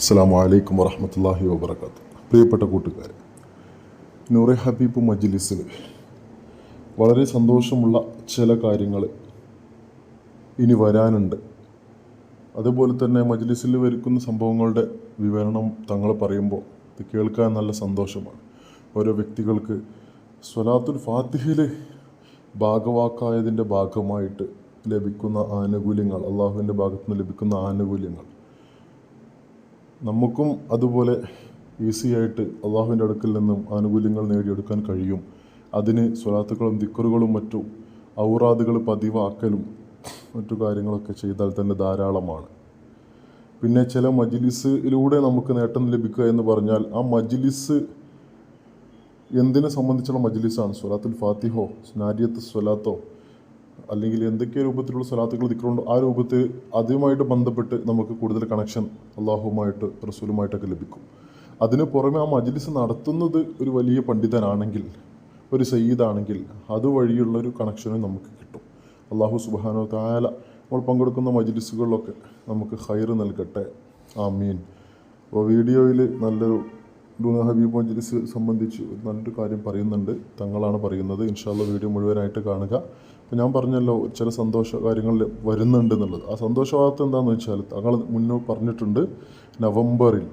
അസ്സാം വലൈക്കും വറഹമത്തല്ലാഹി വബർക്കാത്ത് പ്രിയപ്പെട്ട കൂട്ടുകാർ നൂറെ ഹബീബ് മജ്ലിസിൽ വളരെ സന്തോഷമുള്ള ചില കാര്യങ്ങൾ ഇനി വരാനുണ്ട്. അതുപോലെ തന്നെ മജ്ലിസിൽ വരുക്കുന്ന സംഭവങ്ങളുടെ വിവരണം തങ്ങൾ പറയുമ്പോൾ ഇത് കേൾക്കാൻ നല്ല സന്തോഷമാണ്. ഓരോ വ്യക്തികൾക്ക് സ്വലാത്തുൽ ഫാത്തിഹിൽ ഭാഗവാക്കായതിന്റെ ഭാഗമായിട്ട് ലഭിക്കുന്ന ആനുകൂല്യങ്ങൾ അള്ളാഹുവിന്റെ ഭാഗത്തുനിന്ന് ലഭിക്കുന്ന ആനുകൂല്യങ്ങൾ നമുക്കും അതുപോലെ ഈസി ആയിട്ട് അള്ളാഹുവിന്റെ അടുക്കിൽ നിന്നും ആനുകൂല്യങ്ങൾ നേടിയെടുക്കാൻ കഴിയും. അതിന് സ്വലാത്തുക്കളും ദിക്കറുകളും മറ്റു ഔറാദുകൾ പതിവാക്കലും മറ്റു കാര്യങ്ങളൊക്കെ ചെയ്താൽ തന്നെ ധാരാളമാണ്. പിന്നെ ചില മജ്ലിസിലൂടെ നമുക്ക് നേട്ടം ലഭിക്കുക എന്ന് പറഞ്ഞാൽ ആ മജ്ലിസ് എന്തിനെ സംബന്ധിച്ചുള്ള മജ്ലിസാണ്? സ്വലാത്തുൽ ഫാത്തിഹോ സ്നാരിയത്ത് സ്വലാത്തോ അല്ലെങ്കിൽ എന്തൊക്കെ രൂപത്തിലുള്ള സ്വലാത്തുകൾ ദിക്കറുണ്ടോ ആ രൂപത്തിൽ അതുമായിട്ട് ബന്ധപ്പെട്ട് നമുക്ക് കൂടുതൽ കണക്ഷൻ അള്ളാഹുമായിട്ട് റസൂലുമായിട്ടൊക്കെ ലഭിക്കും. അതിന് പുറമെ ആ മജ്ലിസ് നടത്തുന്നത് ഒരു വലിയ പണ്ഡിതനാണെങ്കിൽ ഒരു സയ്യിദാണെങ്കിൽ അതുവഴിയുള്ള ഒരു കണക്ഷനും നമുക്ക് കിട്ടും. അള്ളാഹു സുബാനോ താല നമ്മൾ പങ്കെടുക്കുന്ന മജ്ലിസുകളിലൊക്കെ നമുക്ക് ഹൈർ നൽകട്ടെ. ആമീൻ. അപ്പോൾ വീഡിയോയിൽ നല്ലൊരു ഡൂന ഹബീബ് മജ്ലിസ് സംബന്ധിച്ച് നല്ലൊരു കാര്യം പറയുന്നുണ്ട്. തങ്ങളാണ് പറയുന്നത്. ഇൻഷാല്ല വീഡിയോ മുഴുവനായിട്ട് കാണുക. അപ്പോൾ ഞാൻ പറഞ്ഞല്ലോ ചില സന്തോഷ കാര്യങ്ങൾ വരുന്നുണ്ട് എന്നുള്ളത്. ആ സന്തോഷ വാർത്ത എന്താണെന്ന് വെച്ചാൽ തങ്ങൾ മുന്നോ പറഞ്ഞിട്ടുണ്ട് നവംബറിൽ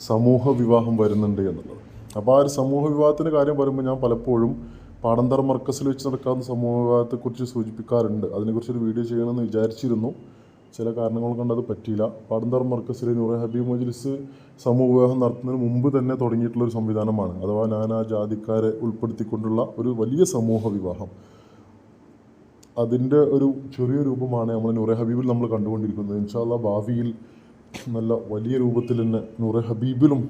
സമൂഹ വിവാഹം വരുന്നുണ്ട് എന്നുള്ളത്. അപ്പോൾ ആ ഒരു സമൂഹ വിവാഹത്തിന്റെ കാര്യം പറയുമ്പോൾ ഞാൻ പലപ്പോഴും പാടന്തർ മർക്കസിൽ വെച്ച് നടക്കാവുന്ന സമൂഹ വിവാഹത്തെക്കുറിച്ച് സൂചിപ്പിക്കാറുണ്ട്. അതിനെക്കുറിച്ചൊരു വീഡിയോ ചെയ്യണമെന്ന് വിചാരിച്ചിരുന്നു. ചില കാരണങ്ങൾ കൊണ്ട് അത് പറ്റിയില്ല. പാടന്തർ മർക്കസിലെ നൂറെ ഹബീബ് മജ്ലിസ് സമൂഹ വിവാഹം നടത്തുന്നതിന് മുമ്പ് തന്നെ തുടങ്ങിയിട്ടുള്ള ഒരു സംവിധാനമാണ്. അഥവാ നാനാ ജാതിക്കാരെ ഉൾപ്പെടുത്തിക്കൊണ്ടുള്ള ഒരു വലിയ സമൂഹ വിവാഹം. അതിന്റെ ഒരു ചെറിയ രൂപമാണ് നമ്മൾ നൂറെ ഹബീബിൽ നമ്മൾ കണ്ടുകൊണ്ടിരിക്കുന്നത്. ഇൻഷാല്ല ഭാവിയിൽ നല്ല വലിയ രൂപത്തിൽ തന്നെ നൂറെ ഹബീബിലും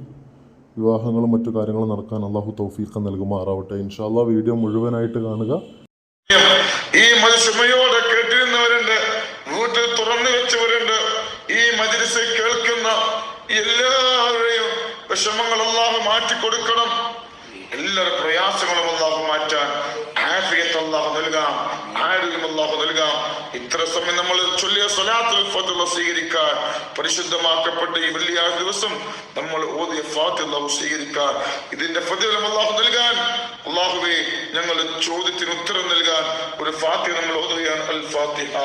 വിവാഹങ്ങളും മറ്റു കാര്യങ്ങളും നടക്കാൻ അള്ളാഹു തൗഫീഖ് നൽകുമാറാവട്ടെ. ഇൻഷാല്ല വീഡിയോ മുഴുവനായിട്ട് കാണുക. ഈ മനുഷ്യമയോടെ കേട്ടിരുന്നവരുണ്ട് വീട്ടിൽ തുറന്നു വെച്ചവരുണ്ട് ഈ മജിലിസ് കേൾക്കുന്ന എല്ലാവരുടെയും വിഷമങ്ങൾ മാറ്റി കൊടുക്കണം എല്ലാവരുടെ പ്രയാസങ്ങളും അള്ളാഹു മാറ്റാൻ നൽകാം. ആരോഗ്യം അള്ളാഹു നൽകാം. ഇത്ര സമയം നമ്മൾ ചൊല്ലിയ സ്വലാത്തുൽ ഫത്തുള്ള സ്വീകരിക്കാൻ പരിശുദ്ധമാക്കപ്പെട്ട ഈ വെള്ളിയാഴ്ച ദിവസം നമ്മൾ ഓതിയ ഫാത്തി അള്ളാഹു സ്വീകരിക്കാൻ ഇതിന്റെ ഫതിലം അള്ളാഹു നൽകാൻ. അള്ളാഹുവെ ഞങ്ങൾ ചോദ്യത്തിന് ഉത്തരം നൽകാൻ ഒരു ഫാത്തി നമ്മൾ ഓതുകയാണ് അൽ ഫാത്തിഹ.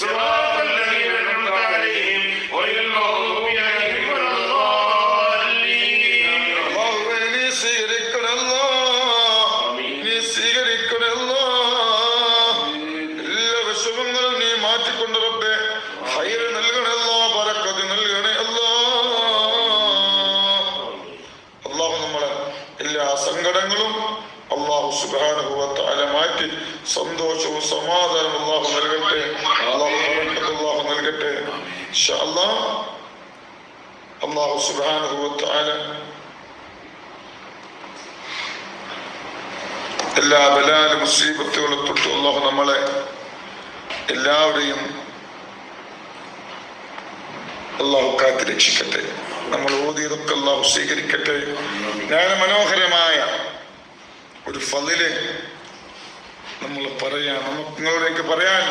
Shabbat. സന്തോഷവും സമാധാനവും അള്ളാഹു നൽകട്ടെ. അള്ളാഹു നൽകട്ടെ. അള്ളാഹു സുബാനുഭവത്താല എല്ലാ ബലാല മുസീബത്തുകളെ തൊട്ട്. അള്ളാഹു നമ്മളെ എല്ലാവരെയും അള്ളാഹു കാത്തി രക്ഷിക്കട്ടെ. നമ്മൾ ഓതിയതൊക്കെ അള്ളാഹു സ്വീകരിക്കട്ടെ. ഞാൻ മനോഹരമായ ഒരു ഫതിൽ നമ്മൾ പറയാം നമുക്ക് നിങ്ങളിലേക്ക് പറയാൻ.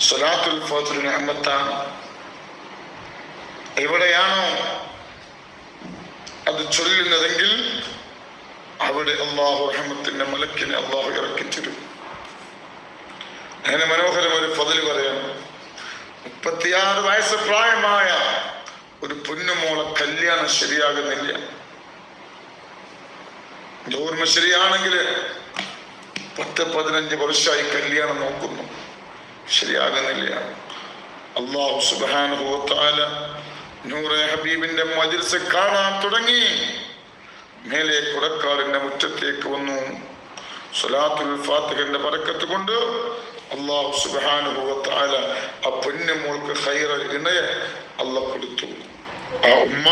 സ്വലാത്തുൽ ഫാത്തുൽ അഹമ്മത്താണ് എവിടെയാണോ അത് ചൊല്ലുന്നതെങ്കിൽ അവിടെ അള്ളാഹു റഹ്മത്തിന്റെ മലക്കിനെ അള്ളാഹു ഇറക്കി തരും. അങ്ങനെ മനോഹരം ഒരു പതിൽ പറയാം. മുപ്പത്തിയാറ് വയസ്സ് പ്രായമായ ഒരു പൊന്നുമോളെ കല്യാണം ശരിയാകുന്നില്ല. ഓർമ്മ ശരിയാണെങ്കിൽ പത്ത് പതിനഞ്ച് വർഷമായി കല്യാണം നോക്കുന്നു. ശരിയാകുന്നില്ല. അള്ളാഹു സുബാനുഭവത്താല നൂറെ ഹബീബിന്റെ മജിൽസ് കാണാൻ തുടങ്ങി. മേലെ കുടക്കാടിന്റെ മുറ്റത്തേക്ക് വന്നു. സ്വലാത്തുൽ ഫാത്തിഹന്റെ പറക്കത്ത് കൊണ്ട് അള്ളാഹു സുബാനുഭവത്താല ആ പൊന്നു മോൾക്ക് ഹൈറ ഇണയെ അല്ല കൊടുത്തു. ആ ഉമ്മ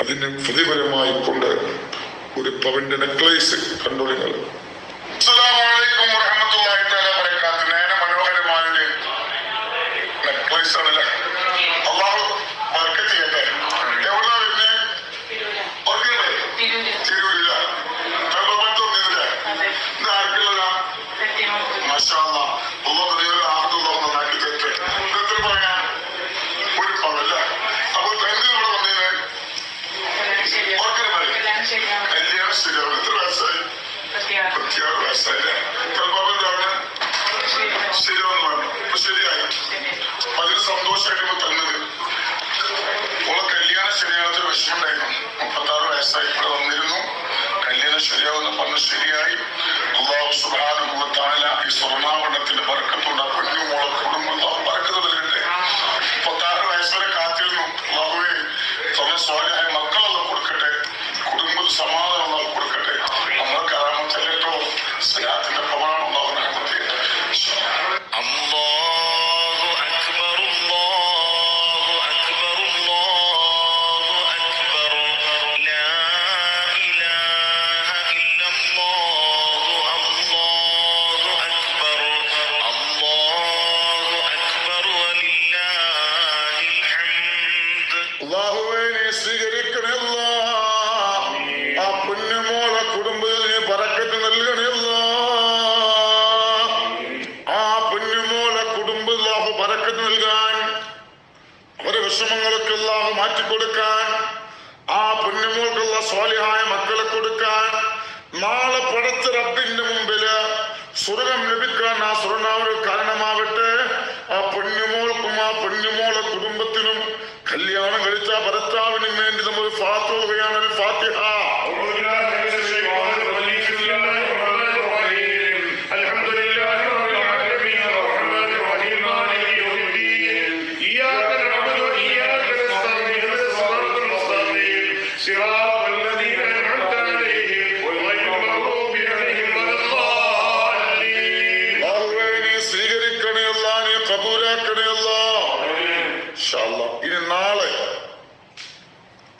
അതിന് പ്രതിഫലമായി കൊണ്ട് ഒരു പവന്റെ നെക്ലേസ് കണ്ടു നിങ്ങൾ said that. അള്ളാഹുവേ നീ സ്വീകരിക്കണേ അല്ലാ. ആ പൊന്നുമോളെ കുടുംബത്തിൽ നീ പറക്കത്ത് നൽകണേ അല്ലാ. ആ പൊന്നുമോളെ കുടുംബത്തിൽ അല്ലാഹു പറക്കത്ത് നൽകാൻ അവരെ വിഷമങ്ങളൊക്കെ അല്ലാഹു മാറ്റിക്കൊടുക്കാൻ ആ പൊന്നുമോൾക്കുള്ള സ്വാലിഹായ മക്കളെ കൊടുക്കാൻ നാളെ പടച്ച റബ്ബിന്റെ മുമ്പിൽ സ്വർഗം ലഭിക്കാൻ ആ സ്വർണാവിന് കാരണമാവട്ടെ ആ പൊന്നുമോൾക്കും ആ പൊന്നുമോളെ കുടുംബത്തിനും കല്യാണം ആ ഭർത്താവിന് വേണ്ടി നമ്മൾ ഫാത്വ പറയാൻ ഫാത്തിഹ. സ്വീകരിക്കണേ അല്ലാ കബൂലാക്കണേ അല്ലാ ഇനി നാളെ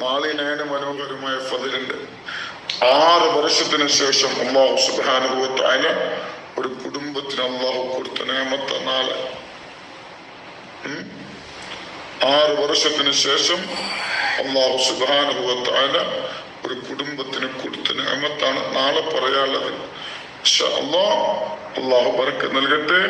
നാളെ നയന മനോഹരമായ ഫതിലുണ്ട്. ആറ് വർഷത്തിന് ശേഷം അള്ളാഹു സുബാനുഭവത്തായ ഒരു കുടുംബത്തിന് അള്ളാഹു കൊടുത്ത നേമത്ത നാളെ. ആറ് വർഷത്തിന് ശേഷം അള്ളാഹു സുബാനുഭവത്തായ ഒരു കുടുംബത്തിന് കൊടുത്ത നേമത്താണ് നാളെ പറയാനുള്ളത്. അല്ലാ അള്ളാഹു പറക്ക് നൽകട്ടെ.